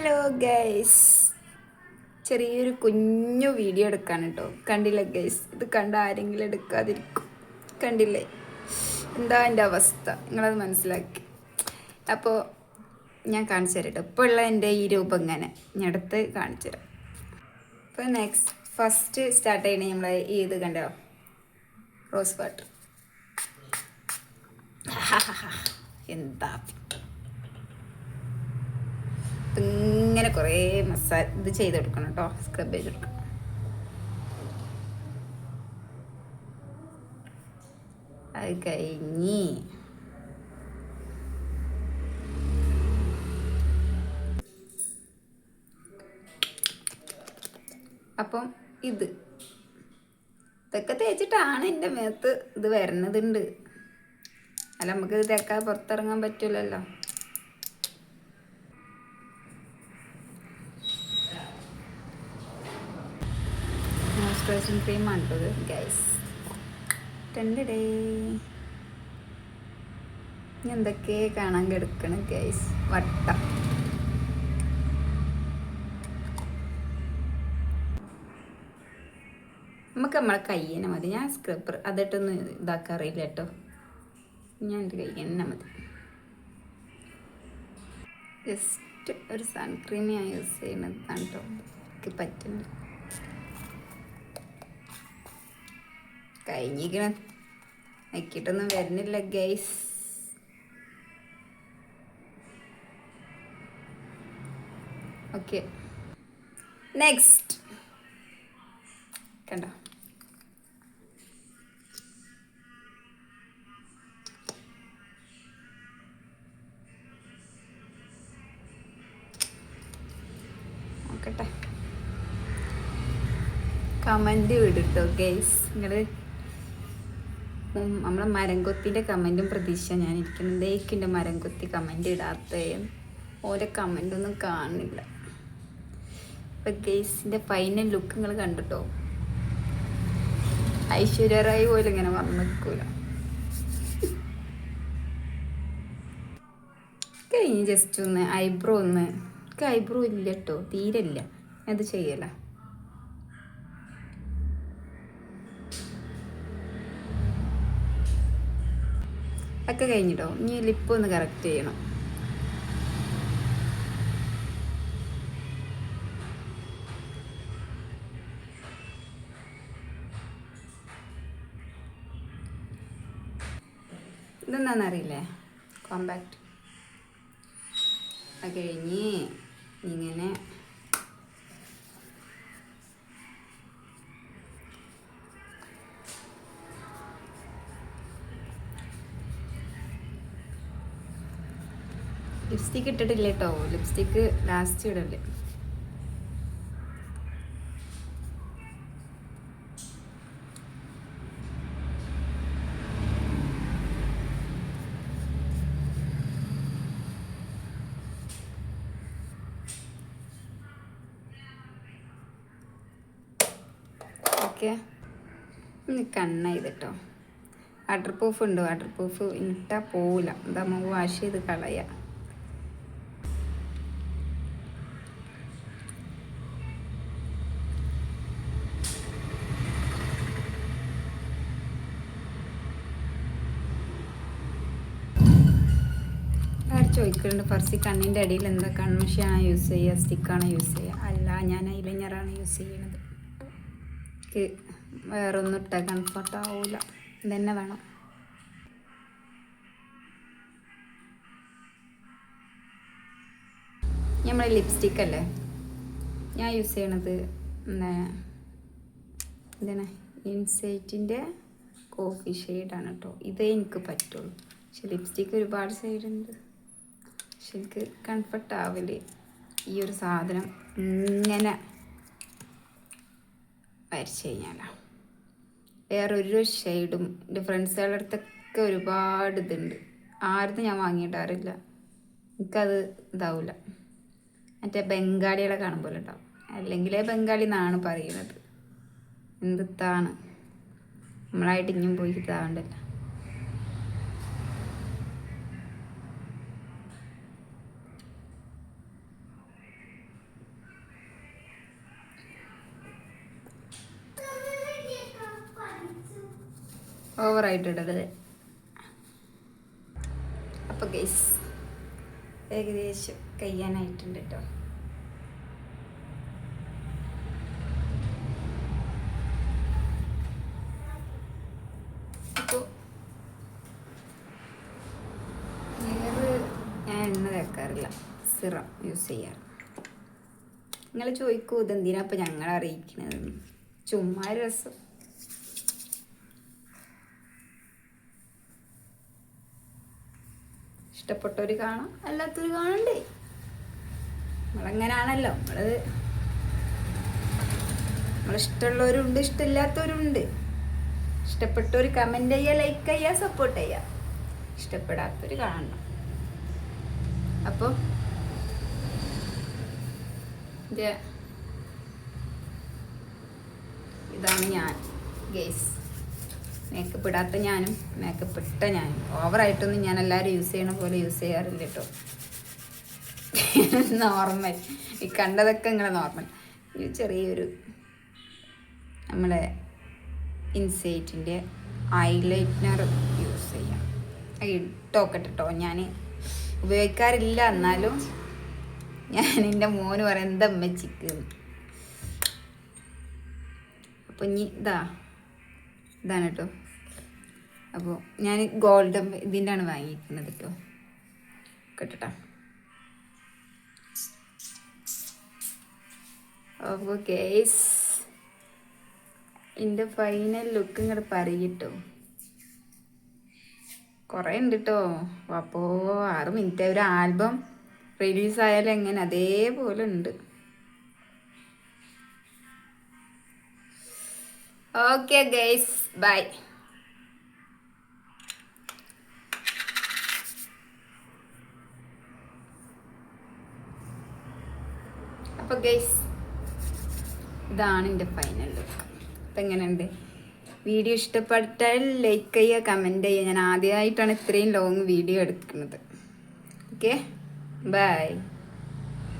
Hello guys. ചെറിയൊരു കുഞ്ഞു video എടുക്കാൻ കേട്ടോ. കണ്ടില്ല ഗൈസ്? ഇത് കണ്ട ആരെങ്കിലും എടുക്കാതിരിക്കും. കണ്ടില്ലേ? എന്താ എന്റെ അവസ്ഥ? നിങ്ങളത് മനസ്സിലാക്കി. അപ്പോൾ ഞാൻ കാണിച്ചു തരാം കേട്ടോ. ഇപ്പോൾ ഉള്ള എന്റെ ഈ രൂപം ഇങ്ങനെ. ഞാൻ അടുത്ത് കാണിച്ചു തരാം. അപ്പോൾ നെക്സ്റ്റ് ഫസ്റ്റ് സ്റ്റാർട്ട് ചെയ്യണേ നമ്മൾ ഈ ഇത് കണ്ടോ? റോസ് വാട്ടർ എന്താ? കുറേ മസാജ് ഇത് ചെയ്തെടുക്കണം കേട്ടോ. സ്ക്രബ് ചെയ്തെടുക്കണം. അത് കഴിഞ്ഞ് അപ്പം ഇത്. ഇതൊക്കെ തേച്ചിട്ടാണ് എന്റെ മേത്ത് ഇത് വരുന്നതുണ്ട്. അല്ല നമുക്ക് ഇത് തേക്കാതെ പുറത്തിറങ്ങാൻ പറ്റില്ലല്ലോ മോയ്സ്ചറൈസിങ് ക്രീമാണ് കേട്ടോ ഗൈസ് ഇനി എന്തൊക്കെ കാണാൻ കിടക്കണം ഗൈസ് വട്ടം. നമുക്ക് നമ്മളെ കൈ തന്നെ മതി. ഞാൻ സ്ക്രബർ അതിട്ടൊന്നും ഇതാക്കാറില്ല കേട്ടോ. ഞാൻ എന്റെ കൈ തന്നെ മതി. ജസ്റ്റ് ഒരു സൺക്രീം ഞാൻ യൂസ് ചെയ്യുന്നതാണ് കേട്ടോ എനിക്ക് പറ്റുന്നില്ല. കഴിഞ്ഞിക്കണ നക്കിയിട്ടൊന്നും വരുന്നില്ല ഗൈസ് ഓക്കെ നെക്സ്റ്റ് കണ്ടോ? നോക്കട്ടെ. കമന്റ് വിടുട്ടോ ഗൈസ് നിങ്ങൾ നമ്മളെ മരംകൊത്തിന്റെ കമന്റും പ്രതീക്ഷ ഞാൻ ഇരിക്കുന്നത്. ദേക്കിന്റെ മരംകൊത്തി കമന്റ് ഇടാത്ത. ഓരോ കമന്റൊന്നും കാണുന്നില്ല. ഇപ്പം ഗെയ്സിന്റെ ഫൈനൽ ലുക്ക് നിങ്ങൾ കണ്ടിട്ടോ? ഐശ്വര്യ റായി പോലും ഇങ്ങനെ വന്നു നിൽക്കൂല. കഴിഞ്ഞ് ജസ്റ്റ് ഒന്ന് ഐബ്രോ ഒന്ന്. എനിക്ക് ഐബ്രോ ഇല്ല കേട്ടോ. തീരല്ല അത് ചെയ്യല. ഒക്കെ കഴിഞ്ഞിട്ടോ? ഇനി ലിപ്പ് ഒന്ന് കറക്റ്റ് ചെയ്യണം. ഇതെന്താണെന്നറിയില്ലേ കോമ്പാക്റ്റ് അത് കഴിഞ്ഞ് ഇങ്ങനെ ലിപ്സ്റ്റിക്ക് ഇട്ടിട്ടില്ല കേട്ടോ ലിപ്സ്റ്റിക്ക് ലാസ്റ്റ് ഇടല്ലേ ഓക്കെ. ഇനി കണ്ണ ചെയ്തിട്ടോ വാട്ടർ പ്രൂഫ് ഉണ്ട്. വാട്ടർ പ്രൂഫ് ഇട്ടാൽ പോവില്ല എന്താ നമുക്ക് വാഷ് ചെയ്ത് കളയാം? ചോദിക്കുന്നുണ്ട് ഫർസി കണ്ണിന്റെ അടിയിൽ എന്താ കൺമഷിയാണ് യൂസ് ചെയ്യുക സ്റ്റിക്കാണ് യൂസ് ചെയ്യുക. അല്ല ഞാൻ ഐലൈനറാണ് യൂസ് ചെയ്യുന്നത്. എനിക്ക് വേറൊന്നും ഇട്ടാൽ കംഫർട്ട് ആവില്ല ഇതന്നെ വേണം. നമ്മൾ ലിപ്സ്റ്റിക് അല്ലേ? ഞാൻ യൂസ് ചെയ്യണത് എന്താ എന്താണ് ഇൻസൈറ്റിന്റെ കോഫി ഷെയ്ഡാണ് കേട്ടോ ഇതേ എനിക്ക് പറ്റുള്ളൂ. പക്ഷെ ലിപ്സ്റ്റിക്ക് ഒരുപാട് ഷെയ്ഡുണ്ട് എനിക്ക് കംഫർട്ട് ആവില്ല ഈ ഒരു സാധനം ഇങ്ങനെ വരച്ച് കഴിഞ്ഞാലാണ് ഒരു ഷെയ്ഡും എന്റെ ഫ്രണ്ട്സുകളുടെ അടുത്തൊക്കെ ഒരുപാട് ഇതുണ്ട്. ആരും ഞാൻ വാങ്ങിയിട്ടാറില്ല എനിക്കത് ഇതാവില്ല മറ്റേ ബംഗാളികളെ കാണുമ്പോൾ ഉണ്ടാവും അല്ലെങ്കിൽ ബംഗാളി എന്നാണ് പറയുന്നത്. എന്താണ് നമ്മളായിട്ട് ഇനിയും പോയി ഇതാവണ്ടല്ലോ. ഓവറായിട്ട് ഇടരുത് അപ്പോൾ ഗൈസ് ഏകദേശം കഴിയാനായിട്ടുണ്ട് കേട്ടോ. അപ്പോൾ വേറെ ഞാൻ എണ്ണ തേക്കാറില്ല. സിറം യൂസ് ചെയ്യാറ്. നിങ്ങൾ ചോദിക്കൂ ഇതെന്തിനാ അപ്പോൾ ഞങ്ങളെ അറിയിക്കണതെന്ന് ചുമ്മാ രസം. ഇഷ്ടപ്പെട്ടവർ കാണാം അല്ലാത്തവർ കാണണ്ടേ? നമ്മളങ്ങനാണല്ലോ? നമ്മൾ നമ്മളിഷ്ടമുള്ളവരുണ്ട് ഇഷ്ടമില്ലാത്തവരുണ്ട്. ഇഷ്ടപ്പെട്ടവർ കമന്റ് ചെയ്യുക ലൈക്ക് ചെയ്യുക സപ്പോർട്ട് ചെയ്യുക. ഇഷ്ടപ്പെടാത്തവർ കാണണം. അപ്പോൾ ഇത് ഇതാണ് ഞാൻ ഗേസ് മേക്കപ്പ് ഇടാത്ത ഞാനും മേക്കപ്പ് ഇട്ട ഞാനും. ഓവറായിട്ടൊന്നും ഞാൻ എല്ലാവരും യൂസ് ചെയ്യണ പോലെ യൂസ് ചെയ്യാറില്ല കേട്ടോ നോർമൽ ഈ കണ്ടതൊക്കെ ഇങ്ങനെ നോർമൽ ഈ ചെറിയൊരു നമ്മളെ ഇൻസൈറ്റിന്റെ ഐലൈറ്റ്നർ യൂസ് ചെയ്യാം. ഇട്ടോക്കട്ടെ കേട്ടോ ഞാൻ ഉപയോഗിക്കാറില്ല എന്നാലും ഞാൻ എന്റെ മോന് പറയാം എന്താ അമ്മച്ചിക്ക് അപ്പോൾ ഇനി ഇതാ. ഇതാണ് കേട്ടോ. അപ്പോൾ ഞാൻ ഗോൾഡൻ ഇതിന്റെ ആണ് വാങ്ങിയിരിക്കുന്നത് കേട്ടോ. കേട്ടോ അപ്പോൾ കേസ് എന്റെ ഫൈനൽ ലുക്ക് ഇങ്ങോട്ട് പറയട്ടോ കുറേ ഉണ്ട് കേട്ടോ. അപ്പോൾ ആറ് മിനിറ്റ് ഒരു ആൽബം റിലീസായാലും എങ്ങനെ? അതേപോലെ ഉണ്ട് ഓക്കെ ഗൈസ് ബൈ അപ്പോൾ ഗൈസ് ഇതാണ് എന്റെ ഫൈനൽ ലുക്ക് എങ്ങനെയുണ്ട്? വീഡിയോ ഇഷ്ടപ്പെട്ടാൽ ലൈക്ക് ചെയ്യുക കമന്റ് ചെയ്യുക. ഞാൻ ആദ്യമായിട്ടാണ് ഇത്രയും ലോങ് വീഡിയോ എടുക്കുന്നത്. Okay bye